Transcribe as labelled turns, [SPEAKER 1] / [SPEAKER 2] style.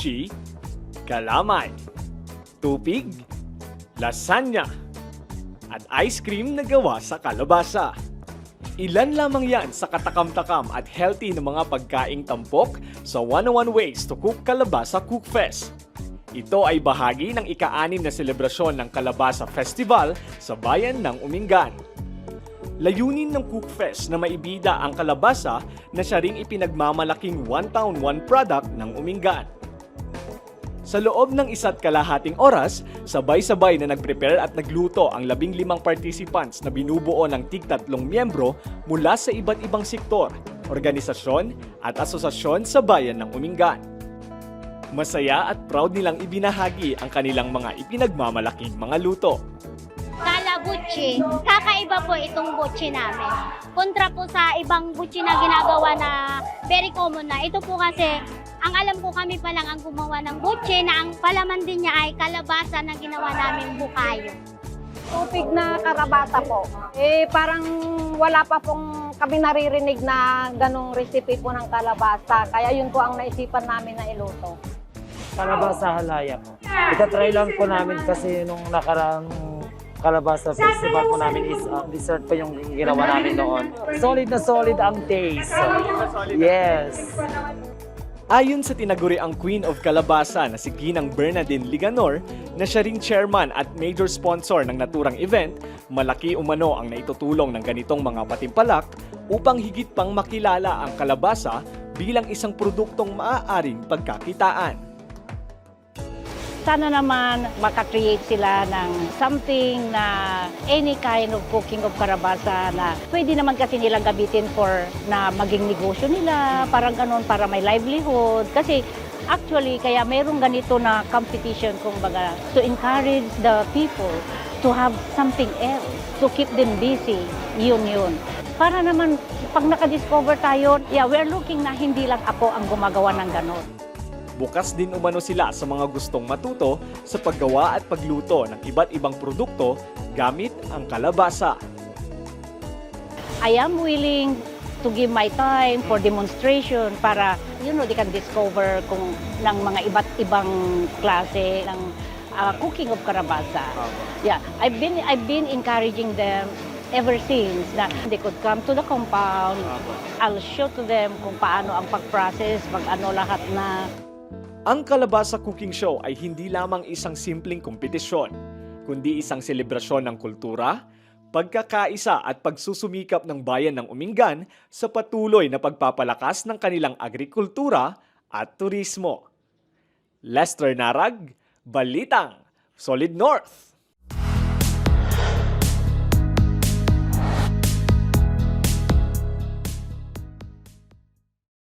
[SPEAKER 1] kalabuchi, kalamay, tupig, lasagna, at ice cream na gawa sa kalabasa. Ilan lamang yan sa katakam-takam at healthy na mga pagkaing tampok sa 101 Ways to Cook Kalabasa Cook Fest. Ito ay bahagi ng ika-anim na selebrasyon ng Kalabasa Festival sa bayan ng Umingan. Layunin ng Cook Fest na maibida ang kalabasa na siya ring ipinagmamalaking one town one product ng Umingan. Sa loob ng isa't kalahating oras, sabay-sabay na nagprepare at nagluto ang labing limang participants na binubuo ng tig-tatlong miyembro mula sa iba't ibang sektor, organisasyon at asosasyon sa bayan ng Umingan. Masaya at proud nilang ibinahagi ang kanilang mga ipinagmamalaking mga luto.
[SPEAKER 2] Kala butchi, kakaiba po itong butchi namin. Kontra po sa ibang butchi na ginagawa na very common na. Ito po kasi, ang alam ko kami pa lang ang gumawa ng butchi na ang palaman din niya ay kalabasa na ginawa namin bukayo.
[SPEAKER 3] tupig na karabata po. Eh, parang wala pa pong kami naririnig na ganong recipe po ng kalabasa. Kaya yun po ang naisipan namin na iluto.
[SPEAKER 4] kalabasa halaya po. Itatry lang po namin kasi nung nakaraang kalabasa festival po namin is uh, dessert po yung ginawa namin noon. Solid na solid ang taste. Yes.
[SPEAKER 1] Ayon sa tinaguriang Queen of Kalabasa na si Ginang Bernadine Liganor, na siya ring chairman at major sponsor ng naturang event, malaki umano ang naitutulong ng ganitong mga patimpalak upang higit pang makilala ang kalabasa bilang isang produktong maaaring pagkakitaan.
[SPEAKER 3] Sana naman makakreate sila ng something na any kind of cooking of karabasa na pwede naman kasi nilang gamitin for na maging negosyo nila, parang ganun, para may livelihood. Kasi actually, kaya mayroong ganito na competition, kumbaga, to encourage the people to have something else, to keep them busy, yun yun. Para naman, pag nakadiscover tayo, yeah, we're looking na hindi lang ako ang gumagawa ng ganun.
[SPEAKER 1] Bukas din umano sila sa mga gustong matuto sa paggawa at pagluto ng iba't ibang produkto gamit ang kalabasa.
[SPEAKER 3] I am willing to give my time for demonstration para you know they can discover kung ng mga iba't ibang klase ng uh, cooking of karabasa. Yeah, I've been I've been encouraging them ever since na they could come to the compound. I'll show to them kung paano ang pag-process, pag ano lahat na
[SPEAKER 1] Ang Kalabasa Cooking Show ay hindi lamang isang simpleng kompetisyon, kundi isang selebrasyon ng kultura, pagkakaisa at pagsusumikap ng bayan ng Umingan sa patuloy na pagpapalakas ng kanilang agrikultura at turismo. Lester Narag, Balitang, Solid North.